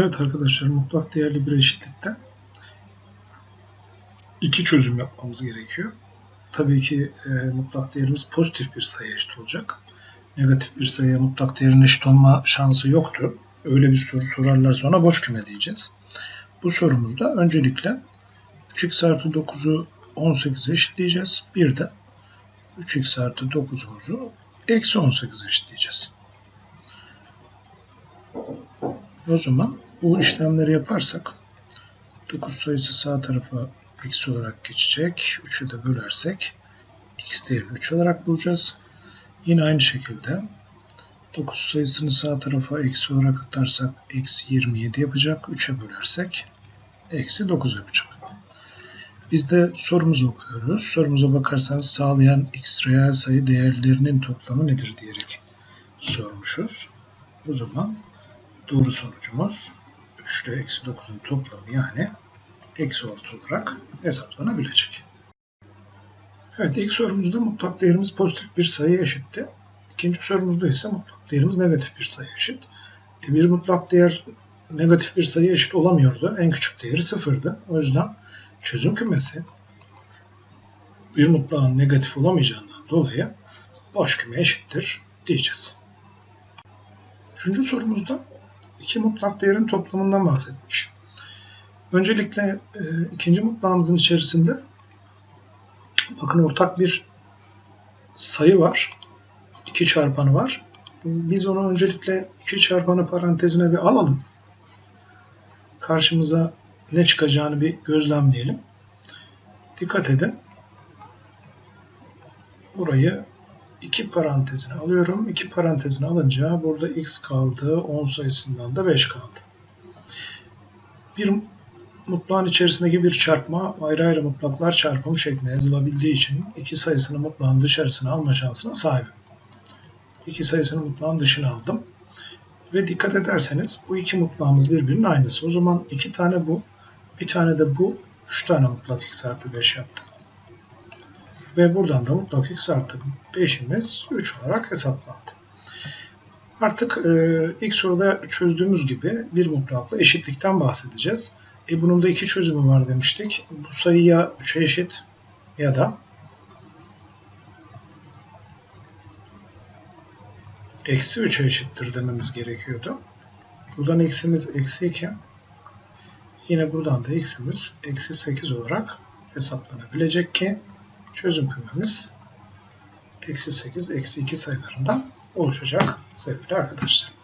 Evet arkadaşlar mutlak değerli bir eşitlikte iki çözüm yapmamız gerekiyor. Tabii ki e, mutlak değerimiz pozitif bir sayı eşit olacak. Negatif bir sayıya mutlak değerin eşit olma şansı yoktu. Öyle bir soru sorarlar sonra boş küme diyeceğiz. Bu sorumuzda öncelikle 3x artı 9'u 18'e eşitleyeceğiz. Bir de 3x artı 9'umuzu eksi 18 eşitleyeceğiz. O zaman bu işlemleri yaparsak 9 sayısı sağ tarafa eksi olarak geçecek. 3'ü de bölersek x değerini 3 olarak bulacağız. Yine aynı şekilde 9 sayısını sağ tarafa eksi olarak atarsak eksi 27 yapacak. 3'e bölersek eksi 9 yapacak. Biz de sorumuzu okuyoruz. Sorumuza bakarsanız sağlayan x reel sayı değerlerinin toplamı nedir diyerek sormuşuz. O zaman doğru sonucumuz 3 ile eksi 9'un toplamı yani eksi 6 olarak hesaplanabilecek. Evet ilk sorumuzda mutlak değerimiz pozitif bir sayı eşitti. İkinci sorumuzda ise mutlak değerimiz negatif bir sayı eşit. E, Bir mutlak değer negatif bir sayı eşit olamıyordu. En küçük değeri sıfırdı. O yüzden çözüm kümesi bir mutlağın negatif olamayacağından dolayı boş küme eşittir diyeceğiz. Üçüncü sorumuzda iki mutlak değerin toplamından bahsetmiş. Öncelikle e, ikinci mutlağımızın içerisinde bakın ortak bir sayı var. 2 çarpanı var. Biz onu öncelikle 2 çarpanı parantezine bir alalım. Karşımıza ne çıkacağını bir gözlemleyelim. Dikkat edin. Burayı 2 parantezine alıyorum. 2 parantezine alınca burada x kaldı. 10 sayısından da 5 kaldı. Bir mutlağın içerisindeki bir çarpma ayrı ayrı mutlaklar çarpımı şeklinde yazılabildiği için iki sayısını mutlağın dışarısına alma şansına sahibim. İki sayısını mutlağın dışına aldım. Ve dikkat ederseniz bu iki mutlağımız birbirinin aynısı. O zaman iki tane bu, bir tane de bu, üç tane mutlak x artı 5 yaptı. Ve buradan da mutlak x artı 5'imiz 3 olarak hesaplandı. Artık e, ilk soruda çözdüğümüz gibi bir mutlakla eşitlikten bahsedeceğiz. E bunun da iki çözümü var demiştik. Bu sayı ya 3'e eşit ya da eksi 3'e eşittir dememiz gerekiyordu. Buradan x'imiz eksi 2. Yine buradan da x'imiz eksi 8 olarak hesaplanabilecek ki çözüm kümemiz eksi 8, eksi 2 sayılarından oluşacak sevgili arkadaşlar.